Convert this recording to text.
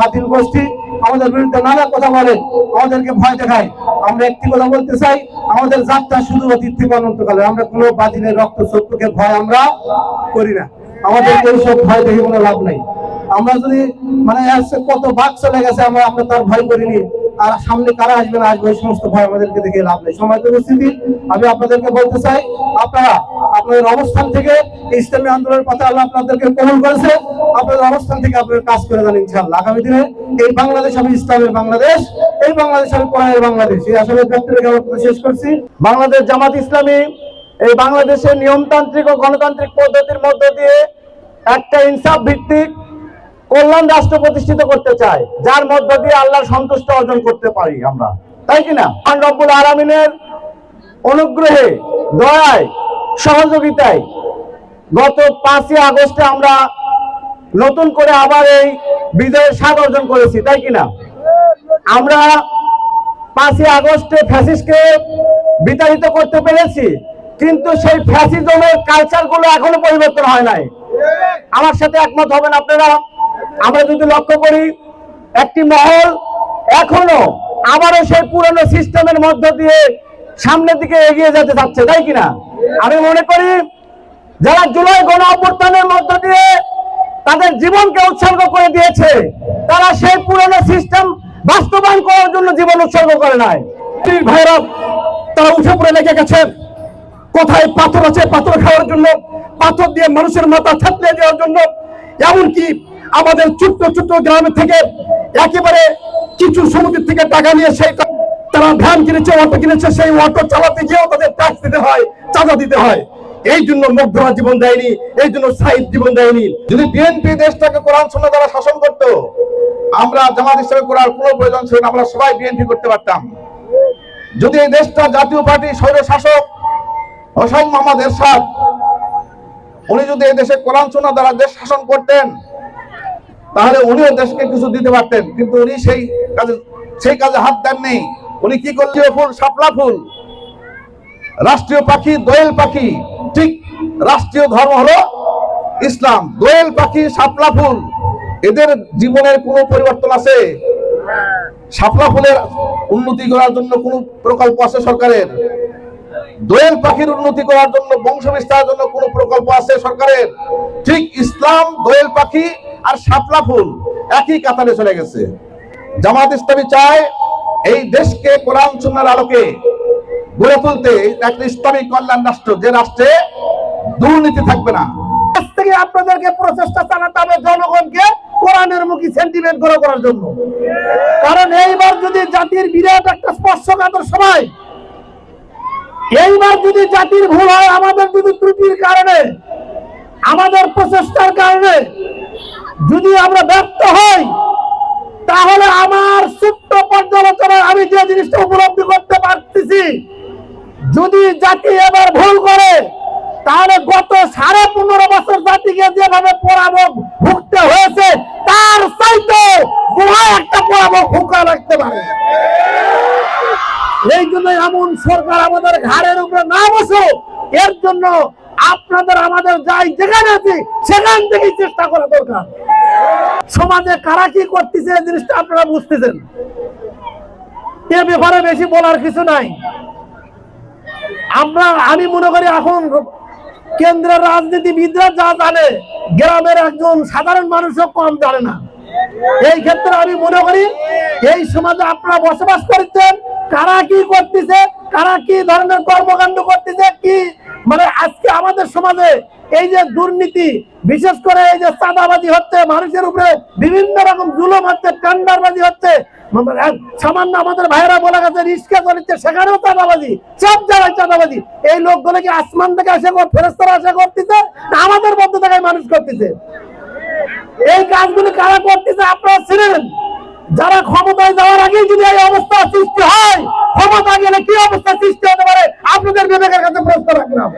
বাতিল গোষ্ঠী আমাদের বিরুদ্ধে নানা কথা বলে আমাদেরকে ভয় দেখায়। আমরা একটি কথা বলতে চাই, আমাদের যাত্রা শুধু অতীত থেকে অনন্তকালে আমরা কোনো বাতিলের রক্ত, শত্রুকে ভয় আমরা করি না। আমাদেরকে এইসব ভয় দেখে কোনো লাভ নাই। আমরা যদি মানে আজকে কত বাঘ চলে গেছে, আমরা আমরা তার ভয় করিনি আর সামনে কারা আসবে, না আসবে সমস্ত ভয় আমাদেরকে দেখে লাভ নেই। সময় উপস্থিতি। আমি আপনাদেরকে বলতে চাই, আপনারা আপনাদের অবস্থান থেকে ইসলামী আন্দোলনের কথা আল্লাহ আপনাদেরকে কবুল করেছে। আপনাদের অবস্থান থেকে আপনারা কাজ করে যান ইনশাআল্লাহ। আগামী দিনে এই বাংলাদেশ আমি ইসলামের বাংলাদেশ, এই বাংলাদেশ আমি কোরআনের বাংলাদেশ। এই আসলে ব্যক্তি শেষ করছি। বাংলাদেশ জামাত ইসলামী এই বাংলাদেশের নিয়মতান্ত্রিক ও গণতান্ত্রিক পদ্ধতির মধ্য দিয়ে একটা ইনসাফ ভিত্তিক কল্যাণ রাষ্ট্র প্রতিষ্ঠিত করতে চায়, যার মধ্য দিয়ে আল্লাহর সন্তুষ্ট অর্জন করতে পারি আমরা। তাই কিনা? রব্বুল আলমিনের অনুগ্রহে, দয়ায় সহযোগিতায় গত পাঁচই আগস্টে আমরা নতুন করে আবার এই বিজয়ের স্বাদ অর্জন করেছি, তাই কিনা? আমরা পাঁচই আগস্টে ফ্যাসিস্টকে বিতাড়িত করতে পেরেছি, কিন্তু সেই ফ্যাসিজমের কালচারগুলো এখনও পরিবর্তন হয় নাই। আমার সাথে একমত হবেন আপনারা। আমরা যদি লক্ষ্য করি, একটি মহল এখনও আবারও সেই পুরনো সিস্টেমের মধ্য দিয়ে সামনের দিকে এগিয়ে যেতে চাচ্ছে, তাই কিনা? আমি মনে করি যারা জুলাই গণ অভ্যুত্থানের মধ্য দিয়ে তাদের জীবনকে উৎসর্গ করে দিয়েছে, তারা সেই পুরনো সিস্টেম বাস্তবায়ন করার জন্য জীবন উৎসর্গ করে নাই। বীর ভাইরা তারা উঠে পড়ে লেগে গেছে। কোথায় পাথর আছে? পাথর খাওয়ার জন্য, পাথর দিয়ে মানুষের মাথা থেতলে দেওয়ার জন্য। এমনকি আমাদের ছোট্ট ছোট্ট গ্রামের থেকে একেবারে কিছু সমিতির থেকে টাকা নিয়ে সেই তারা ভ্যান কিনেছে, অটো কিনেছে, সেই অটো চালাতে গিয়েও তাদের ট্যাক্স দিতে হয়, চাঁদা দিতে হয়। এই জন্য মধ্যমা জীবন দেয়নি, এই জন্য সাইদ জীবন দেয়নি। যদি বিএনপি দেশটাকে কোরআন শূন্য দ্বারা শাসন করত, আমরা জামাত হিসেবে করার কোনো প্রয়োজন ছিল না, আমরা সবাই বিএনপি করতে পারতাম। যদি এই দেশটা জাতীয় পার্টি স্বৈর শাসক হোসাইন মোহাম্মদ এরশাদ, উনি যদি এই দেশে কোরআন শূন্য দ্বারা দেশ শাসন করতেন, তাহলে উনিও দেশকে কিছু দিতে পারতেন। কিন্তু উনি সেই কাজে সেই কাজে হাত দেননি। উনি কি করলেন ফুল? শাপলা ফুল। রাষ্ট্রীয় পাখি, দোয়েল পাখি। ঠিক রাষ্ট্রীয় ধর্ম হলো ইসলাম। দোয়েল পাখি, শাপলা ফুল। এদের জীবনের কোনো পরিবর্তন আছে? শাপলা ফুলের উন্নতি করার জন্য কোনো প্রকল্প আছে সরকারের? দোয়েল পাখির উন্নতি করার জন্য বংশ বিস্তারের জন্য কোনো প্রকল্প আছে সরকারের? ঠিক ইসলাম, দোয়েল পাখি আর শাপলা ফুল একই কাতারে চলে গেছে। জামাত ইসলামী চায় এই দেশকে কোরআন সুন্নার আলোকে গড়ে তুলতে একটা ইসলামী কল্যাণ রাষ্ট্র, যে রাষ্ট্রে দুর্নীতি থাকবে না। থেকে আপনাদেরকে প্রচেষ্টা চালাতে হবে জনগণকে কোরআনের মুখী সেন্টিমেন্ট করার জন্য। কারণ এইবার যদি জাতির বিরাট একটা স্পর্শকাতর সময় এইবার যদি জাতির ভুল হয়, আমাদের যদি ত্রুটির কারণে, আমাদের প্রচেষ্টার কারণে যদি আমরা হই তাহলে আমার ছোট্ট পর্যালোচনায় আমি যে জিনিসটা উপলব্ধি করতে পারতেছি। যদি জাতি এবার ভুল করে, তাহলে গত সাড়ে পনেরো বছর জাতিকে যেভাবে পরাভব ভুগতে হয়েছে, তার চাইতে একটা পরাভব ভুগা রাখতে পারে। এই জন্য এমন সরকার আমাদের ঘাড়ের উপরে না বসো এর জন্য আপনাদের, আমাদের যাই যেখানে আছি, সেখান থেকেই চেষ্টা করা দরকার। সমাজে কারা কি করতেছে, এই জিনিসটা আপনারা বুঝতেছেন। এ ব্যাপারে বেশি বলার কিছু নাই। আমরা, আমি মনে করি এখন কেন্দ্রের রাজনীতিবিদরা যা জানে, গ্রামের একজন সাধারণ মানুষও কম জানে না। এই ক্ষেত্রে আমি মনে করি, এই সমাজে আপনারা বসবাস করছেন, কারা কি করতেছে, কারা কি ধরনের কর্মকাণ্ড করতেছে, কি মানে আজকে আমাদের সমাজে এই যে দুর্নীতি, বিশেষ করে এই যে চাঁদাবাজি হচ্ছে, মানুষের উপরে বিভিন্ন রকম জুলুম হচ্ছে টেন্ডারবাজি হচ্ছে সামান্য আমাদের ভাইয়েরা বলে গেছে, রিস্কা চলেছে সেখানেও চাঁদাবাজি, সব জায়গায় চাঁদাবাজি। এই লোকগুলো কি আসমান থেকে আসে ফেরস্তারা আসা করতেছে আমাদের মধ্যে থেকে মানুষ করতেছে? এই কাজগুলি কারা করতেছে আপনারা ছিলেন যারা ক্ষমতায় যাওয়ার আগেই যদি এই অবস্থা সৃষ্টি হয় ক্ষমতা গেলে কি অবস্থা সৃষ্টি হতে পারে? আপনাদের বিবেকের কাছে প্রশ্ন রাখলাম।